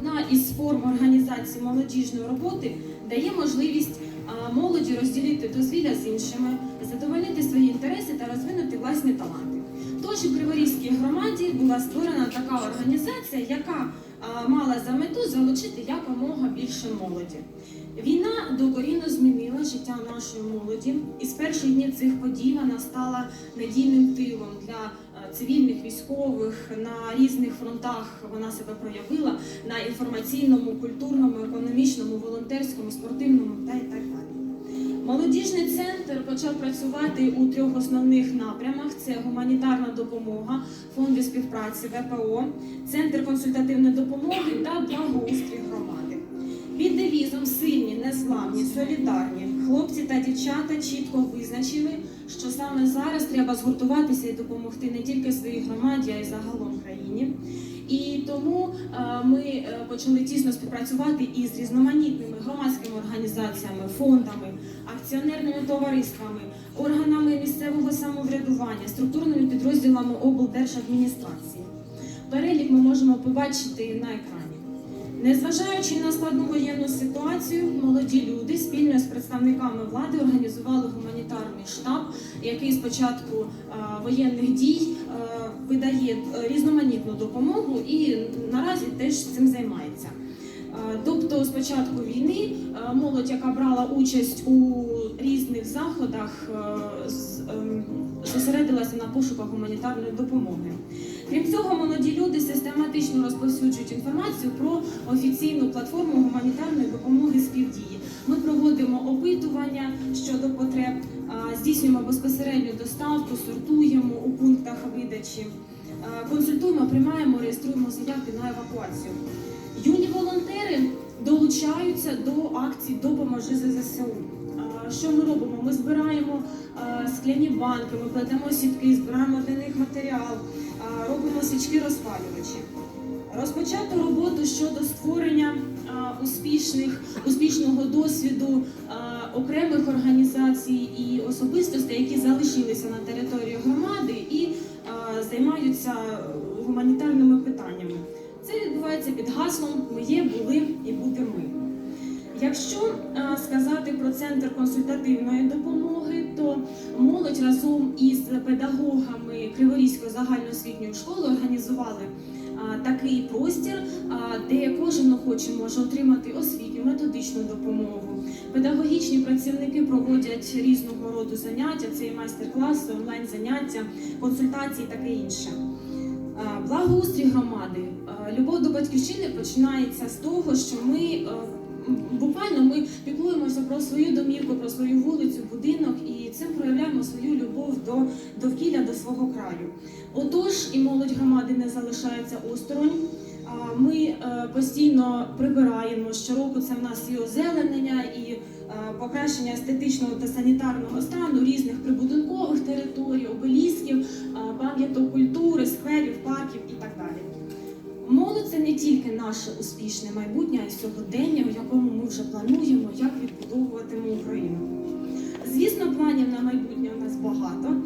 Одна із форм організації молодіжної роботи дає можливість молоді розділити дозвілля з іншими, задовольнити свої інтереси та розвинути власні таланти. Тож у Криворізькій громаді була створена така організація, яка мала за мету залучити якомога більше молоді. Війна докорінно змінила життя нашої молоді, і з перших днів цих подій вона стала надійним тилом для цивільних військових на різних фронтах. Вона себе проявила на інформаційному, культурному, економічному, волонтерському, спортивному та й так далі. Молодіжний центр почав працювати у трьох основних напрямах: це гуманітарна допомога, фонди співпраці ВПО, центр консультативної допомоги та благоустрій громади. Під девізом сильні, незламні, солідарні хлопці та дівчата чітко визначили, що саме зараз треба згуртуватися і допомогти не тільки своїй громаді, а й загалом країні. І тому е, ми е, почали тісно співпрацювати із різноманітними громадськими організаціями, фондами, акціонерними товариствами, органами місцевого самоврядування, структурними підрозділами облдержадміністрації. Перелік ми можемо побачити на екрані. Незважаючи на складну воєнну ситуацію, молоді люди спільно з представниками влади організували гуманітарний штаб, який з початку е, воєнних дій е, видає е, різноманітну допомогу і наразі теж цим займається. Тобто, з початку війни молодь, яка брала участь у різних заходах, ем, зосередилася на пошуках гуманітарної допомоги. Крім цього, молоді люди систематично розповсюджують інформацію про офіційну платформу гуманітарної допомоги співдії. Ми проводимо опитування щодо потреб, здійснюємо безпосередню доставку, сортуємо у пунктах видачі, консультуємо, приймаємо, реєструємо заявки на евакуацію. Юні волонтери долучаються до акцій Допоможи ЗСУ. Що ми робимо? Ми збираємо скляні банки, ми плетемо сітки, збираємо для них матеріал, робимо свічки розпалювачі. Розпочато роботу щодо створення успішних, успішного досвіду окремих організацій і особистостей, які залишилися на території громади і займаються гуманітарними питаннями. Це відбувається під гаслом Ми були і будемо ми. Якщо а, сказати про центр консультативної допомоги, то молодь разом із педагогами Криворізької загальноосвітньої школи організували а, такий простір, а, де кожен охочий може отримати освітню методичну допомогу. Педагогічні працівники проводять різного роду заняття, це і майстер-класи, онлайн-заняття, консультації, таке інше. Благоустрій громади, любов до батьківщини починається з того, що ми е, буквально ми піклуємося про свою домівку, про свою вулицю, будинок і цим проявляємо свою любов до довкілля, до свого краю. Отож, і молодь громади не залишається осторонь. Ми е, постійно прибираємо щороку. Це в нас і озеленення, і е, покращення естетичного та санітарного стану різних прибудинкових територій, обелісків, е, пам'яток культури, скверів, тільки наше успішне майбутнє, а й сьогодення, у якому ми вже плануємо, як відбудовуватимемо Україну. Звісно, планів на майбутнє у нас багато.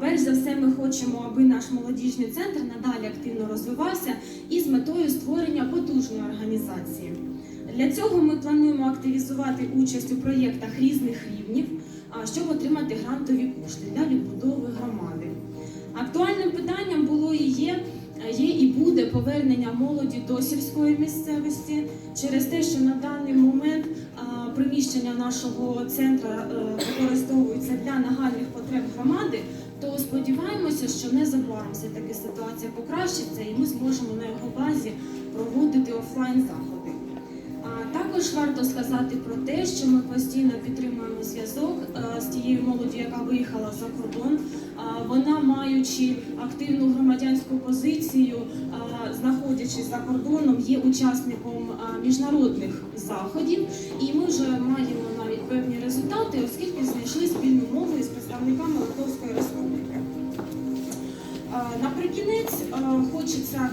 Перш за все, ми хочемо, аби наш молодіжний центр надалі активно розвивався і з метою створення потужної організації. Для цього ми плануємо активізувати участь у проєктах різних рівнів, щоб отримати грантові кошти для відбудови громади. Повернення молоді до сільської місцевості через те, що на даний момент приміщення нашого центру е, використовуються для нагальних потреб громади, то сподіваємося, що незабаром все таки ситуація покращиться і ми зможемо на його базі проводити офлайн заходи. Також варто сказати про те, що ми постійно підтримуємо зв'язок е, з тією молоді, яка виїхала за кордон. Вона, маючи активну громадянську позицію, знаходячись за кордоном, є учасником міжнародних заходів, і ми вже маємо навіть певні результати, оскільки знайшли спільну мову із представниками Литовської республіки. Наприкінець хочеться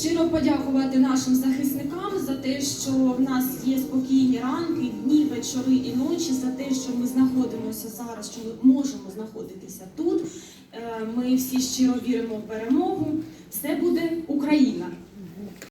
щиро подякувати нашим захисникам за те, що в нас є спокійні ранки, дні, вечори і ночі, за те, що ми знаходимося зараз, що ми можемо знаходитися тут. Е, Ми всі щиро віримо в перемогу. Все буде Україна!